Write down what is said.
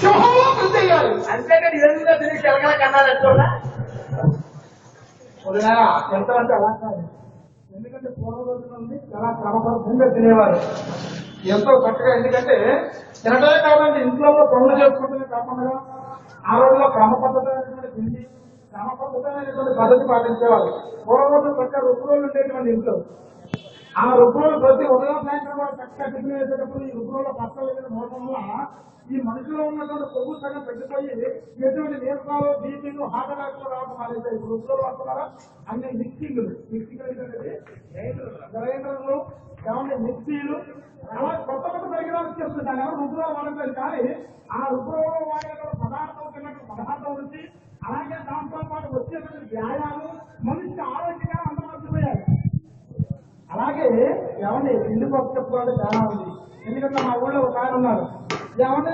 సింహంలో కృషి చేయాలి అంతేగాని ఏదో తిరిగి చూడ వదినా ఎంతమంటే అలా కాదు. ఎందుకంటే పూర్వ రోజుల నుండి చాలా క్రమబద్ధంగా తినేవారు. ఎంతో చక్కగా ఎందుకంటే తినడమే కాదండి ఇంట్లో పనులు చేసుకుంటూనే కాకుండా ఆ రోజుల్లో క్రమ పద్ధతమైనటువంటి తిండి క్రమ పద్ధతమైనటువంటి పద్ధతి పాటించేవారు. పూర్వ రోజులు చక్కగా రుబ్బు రోజులు ఉండేటువంటి ఇంట్లో. ఆ రుబ్బులు ప్రతి ఉదయం సాయంత్రం కూడా చక్కగా టిఫిన్ వేసేటప్పుడు ఈ రుబ్బులలో పక్కన లేని మోసం వల్ల ఈ మనిషిలో ఉన్నటువంటి కొవ్వు సగం తగ్గిపోయి ఎటువంటి నీరసాలు బీపీలు హార్ట్ అటాక్లు రావడం అనేది ఇప్పుడు రుబ్బులు వస్తున్నారా అన్ని మిక్సింగ్లు. మిక్సింగ్ ఏంటంటే గ్రైండర్లు ఏమంటే మిక్సీలు. అలా కొత్త కొత్త పరికరాలు వచ్చేస్తుంది దాని ఎవరు రుబ్బులో వాడలేదు కానీ ఆ రుబ్బులో వాడేటువంటి పదార్థం తిన్నట్టు పదార్థం నుంచి అలాగే దాంతో పాటు వచ్చేటువంటి వ్యాయాలు మనిషికి ఆరోగ్యంగా అందమర్చిపోయారు అలాగే ఏమండి ఇల్లు పక్క చెప్పుకోవాలంటే చాలా ఉంది ఎందుకంటే మా ఊళ్ళో ఒక ఆయన ఉన్నారు 要不呢